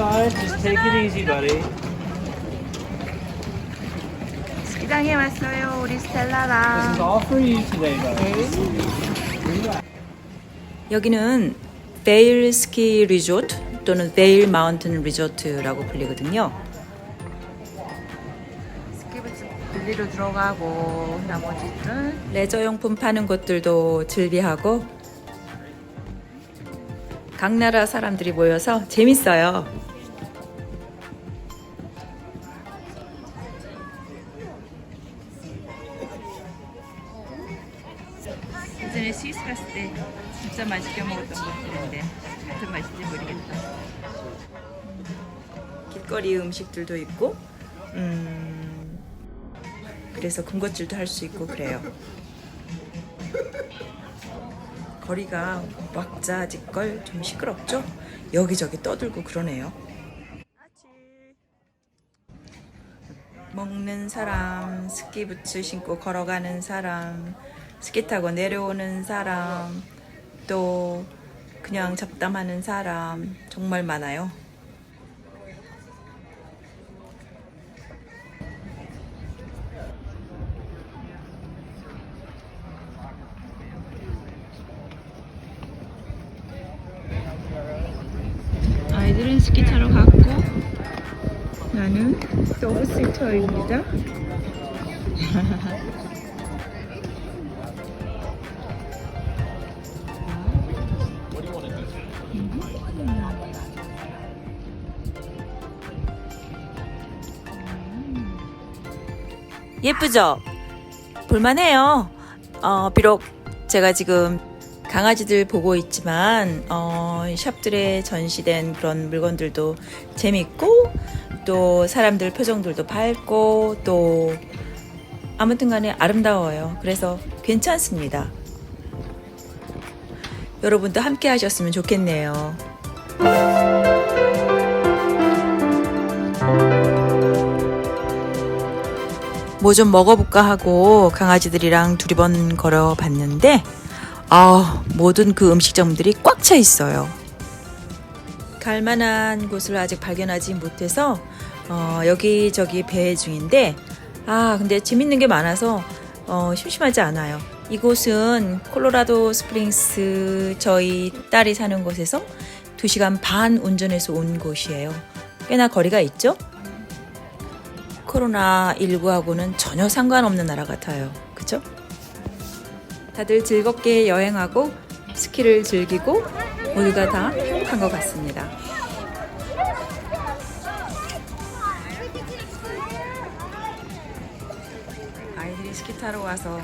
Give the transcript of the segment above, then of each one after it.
outside. Just take it easy, buddy. 스키장에 왔어요. 우리 This is 스텔라랑. all for you today, buddy. 여기는 베일 스키 리조트 또는 베일 마운틴 리조트라고 불리거든요. 스키부츠 빌리로 들어가고 나머지는 레저 용품 파는 곳들도 즐비하고 각 나라 사람들이 모여서 재밌어요. 진짜 맛있게 먹었던 것들인데 같은 맛인지 모르겠다. 길거리 음식들도 있고, 음, 그래서 군것질도 할 수 있고 그래요. 거리가 왁자지껄 좀 시끄럽죠? 여기저기 떠들고 그러네요. 먹는 사람, 스키 부츠 신고 걸어가는 사람, 스키 타고 내려오는 사람, 또 그냥 잡담하는 사람 정말 많아요. 아이들은 스키 타러 갔고 나는 서브시터입니다. 예쁘죠? 볼만해요. 어, 비록 제가 지금 강아지들 보고 있지만 어, 샵들에 전시된 그런 물건들도 재밌고 또 사람들 표정들도 밝고 또 아무튼간에 아름다워요. 그래서 괜찮습니다. 여러분도 함께 하셨으면 좋겠네요. 뭐 좀 먹어볼까 하고 강아지들이랑 두리번 걸어 봤는데 아 모든 그 음식점들이 꽉 차 있어요. 갈만한 곳을 아직 발견하지 못해서 어, 여기저기 배회 중인데 아 근데 재밌는 게 많아서 어, 심심하지 않아요. 이곳은 콜로라도 스프링스 저희 딸이 사는 곳에서 2시간 반 운전해서 온 곳이에요. 꽤나 거리가 있죠? 코로나19하고는 전혀 상관없는 나라 같아요. 그죠? 다들 즐겁게 여행하고 스키를 즐기고 모두가 다 행복한 것 같습니다. 아이들이 스키 타러 와서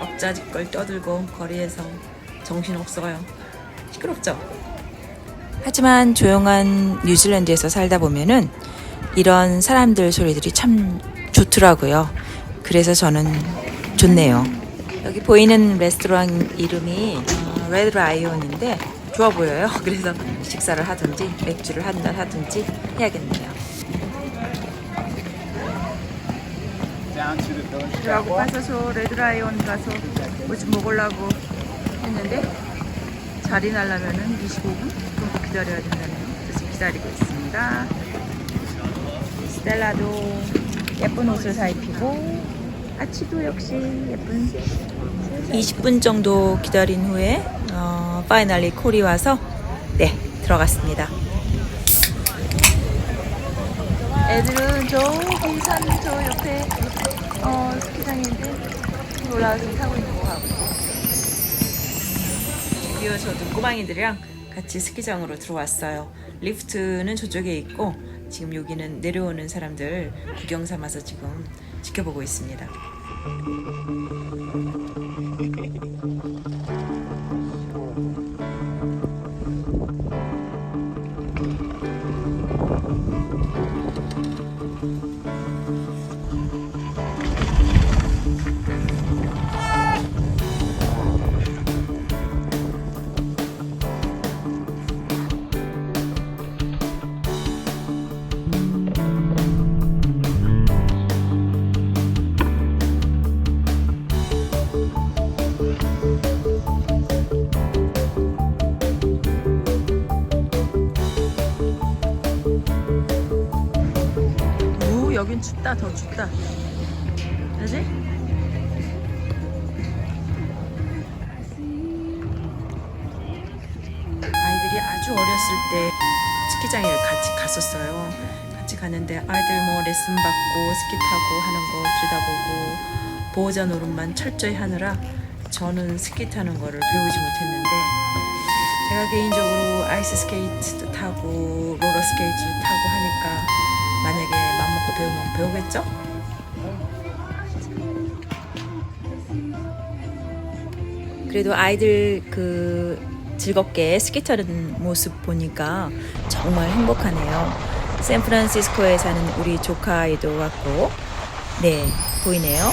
엎자지껄 떠들고 거리에서 정신없어요. 시끄럽죠? 하지만 조용한 뉴질랜드에서 살다 보면은 이런 사람들 소리들이 참 좋더라고요. 그래서 저는 좋네요. 여기 보이는 레스토랑 이름이 어, 레드 라이온인데 좋아 보여요. 그래서 식사를 하든지 맥주를 한 잔 하든지 해야겠네요. 저하고 빠져서 레드 라이온 가서 뭐 좀 먹으려고 했는데 자리 나려면은 25분 정도 기다려야 된다네요. 그래서 기다리고 있습니다. 스텔라도 예쁜 옷을 사 입히고 아치도 역시 예쁜 20분 정도 기다린 후에 어, 파이널리 콜이 와서 네 들어갔습니다. 애들은 저기 산 저 옆에 어, 스키장인데 올라와서 타고 있는 거 같고 드디어 저도 꼬방이들이랑 같이 스키장으로 들어왔어요. 리프트는 저쪽에 있고 지금 여기는 내려오는 사람들 구경 삼아서 지금 지켜보고 있습니다. 여긴 춥다 더 춥다 그지? 아이들이 아주 어렸을 때 스키장에 같이 갔었어요. 같이 갔는데 아이들 뭐 레슨 받고 스키 타고 하는 거 들여다보고 보호자 노릇만 철저히 하느라 저는 스키 타는 거를 배우지 못했는데 제가 개인적으로 아이스 스케이트도 타고 롤러 스케이트도 타고 하니까 만약에 배우면 배우겠죠? 그래도 아이들 그 즐겁게 타는 모습 보니까 정말 행복하네요. 샌프란시스코에 사는 우리 조카 아이도 왔고, 네, 보이네요.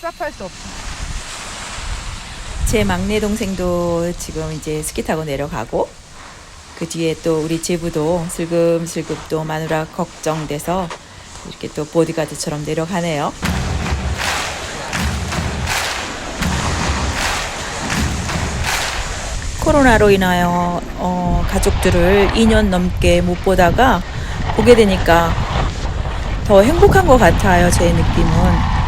쌉쌀할 수 없어. 제 막내 동생도 지금 이제 스키 타고 내려가고, 그 뒤에 또 우리 제부도 슬금슬금 또 마누라 걱정돼서 이렇게 또 보디가드처럼 내려가네요. 코로나로 인하여 어, 가족들을 2년 넘게 못 보다가 보게 되니까 더 행복한 것 같아요. 제 느낌은.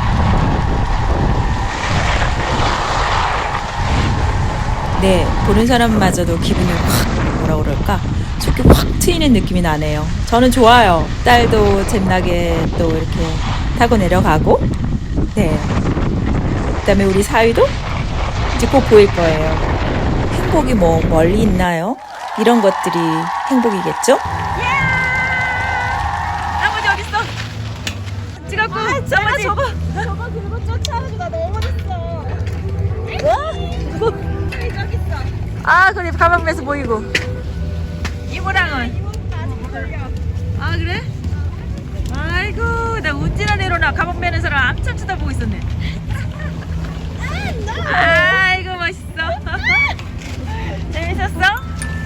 네, 보는 사람마저도 기분이 확 뭐라 그럴까 좋게 확 트이는 느낌이 나네요. 저는 좋아요. 딸도 잼나게 또 이렇게 타고 내려가고, 네. 그다음에 우리 사위도 이제 곧 보일 거예요. 행복이 뭐 멀리 있나요? 이런 것들이 행복이겠죠? 나머지 어디 있어? 찍었고 나머지 저거 아 그래 가방에서 보이고 이모랑은 아 그래? 아이고 나 운지나 내려놔 가방 매는 사람 암참 쳐다보고 있었네 아이고 멋있어 재밌었어?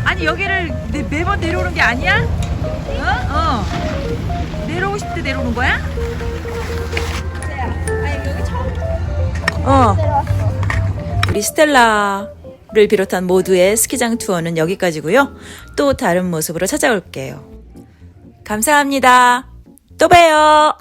아니 여기를 내- 매번 내려오는 게 아니야? 어? 어 내려오고 싶을 때 내려오는 거야? 아니 여기 처음 어. 우리 스텔라 를 비롯한 모두의 스키장 투어는 여기까지고요. 또 다른 모습으로 찾아올게요. 감사합니다. 또 봬요.